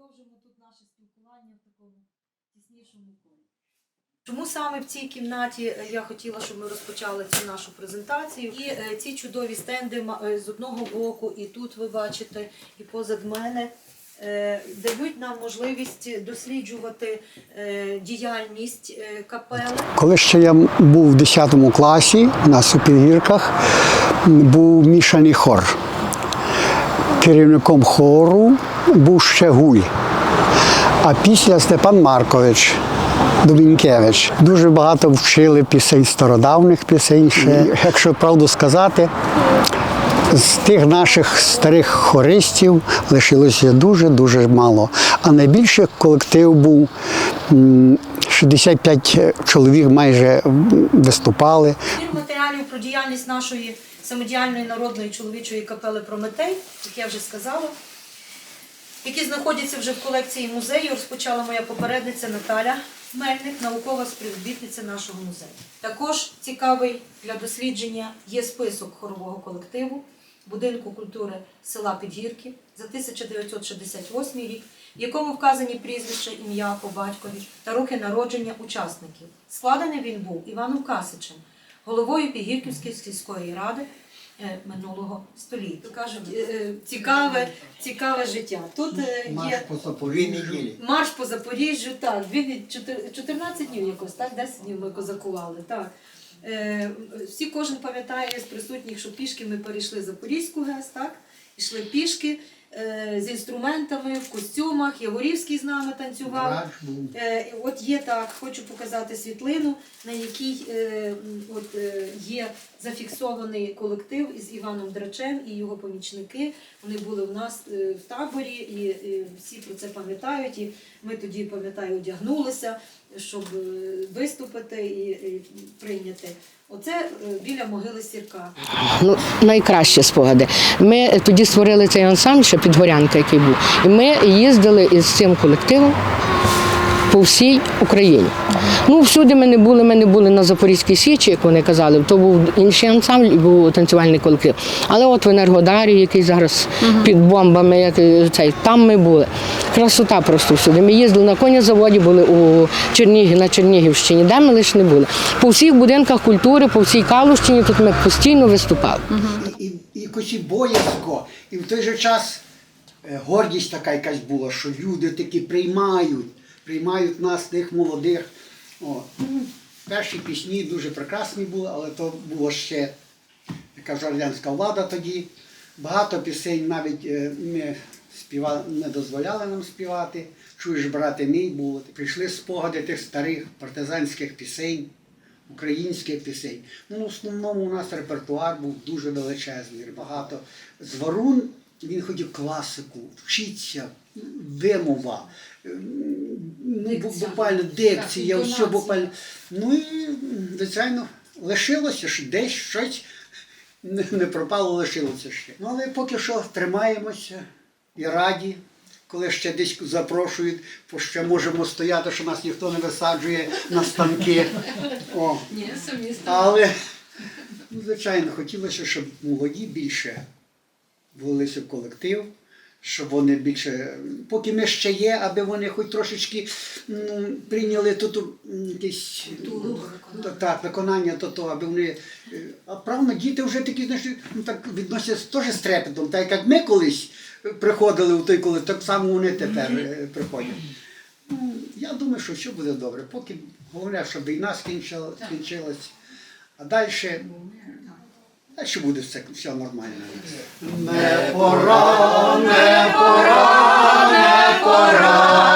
продовжимо тут наше спілкування в такому тіснішому колі. Чому саме в цій кімнаті е, я хотіла, щоб ми розпочали цю нашу презентацію? І е, ці чудові стенди ма- е, з одного боку, і тут ви бачите, і позад мене. Дають нам можливість досліджувати діяльність капели. Коли ще я був в 10 класі, у нас у Підгірках був мішаний хор. Керівником хору був ще Гуль. А після Степан Маркович Дубінкевич. Дуже багато вчили пісень стародавних пісень. Ще. Якщо правду сказати, з тих наших старих хористів лишилося дуже-дуже мало. А найбільший колектив був м, 65 чоловік майже виступали. Матеріалів про діяльність нашої самодіяльної народної чоловічої капели Прометей, як я вже сказала, які знаходяться вже в колекції музею, розпочала моя попередниця Наталя Мельник, наукова співробітниця нашого музею. Також цікавий для дослідження є список хорового колективу будинку культури села Підгірки за 1968 рік, в якому вказані прізвища, ім'я по батькові та роки народження учасників. Складений він був Іваном Касичем, головою Підгірківської сільської ради минулого століття. Е, е, цікаве, цікаве життя. Тут Марш є по Запоріжжю. марш по Запоріжжю, так, Він ні- чотир- 14 днів якось, так, 10 днів ми козакували. Так. Е, всі кожен пам'ятає з присутніх, що пішки ми перейшли Запорізьку ГЕС, так? Ішли пішки е, з інструментами, в костюмах, Яворівський з нами танцював. Е, От є так, хочу показати світлину, на якій е, от, е, є зафіксований колектив із Іваном Драчем і його помічники. Вони були у нас е, в таборі, і, і всі про це пам'ятають. І ми тоді, пам'ятаю, одягнулися, щоб е, виступити і, і прийняти. Оце е, біля могили Сірка. Ну, найкращі спогади. Ми тоді створили цей ансамбль, ще підгорянка, який був. І ми їздили із цим колективом по всій Україні. Ну, всюди ми не були, ми не були на Запорізькій Січі, як вони казали, то був інший ансамбль і був танцювальний колектив. Але от в Енергодарі, який зараз під бомбами, як цей, там ми були. Красота просто всюди. Ми їздили на конязаводі, були у Чернігі, на Чернігівщині, де ми лише не були. По всіх будинках культури, по всій Калущині тут ми постійно виступали. і, і якось і боязко, і в той же час гордість така якась була, що люди такі приймають, приймають нас, тих молодих. О. ну, Перші пісні дуже прекрасні були, але то було ще, ж радянська влада тоді. Багато пісень навіть е, ми співали, не дозволяли нам співати. Чуєш, брате мій було. Прийшли спогади тих старих партизанських пісень українських пісень. Ну, в основному у нас репертуар був дуже величезний, багато. З Варун він хотів класику, вчиться, вимова, ну, Дикція. буквально дикція, Так, все буквально. Ну і, звичайно, лишилося, що десь щось не, пропало, лишилося ще. Ну, але поки що тримаємося і раді. Коли ще десь запрошують, то ще можемо стояти, що нас ніхто не висаджує на станки. О. Але, ну, звичайно, хотілося, щоб молоді більше влилися в колектив, щоб вони більше, поки ми ще є, аби вони хоч трошечки ну, прийняли тут якесь так, виконання, то, то, аби вони. е, А правильно, діти вже такі, знаєш, ну, так відносяться теж з трепетом, так як ми колись приходили в той коли, так само вони тепер е, приходять. Ну, я думаю, що все буде добре. Поки головне, щоб війна скінчила, скінчилась, а далі, далі буде все, все нормально. Не пора, не пора, не пора.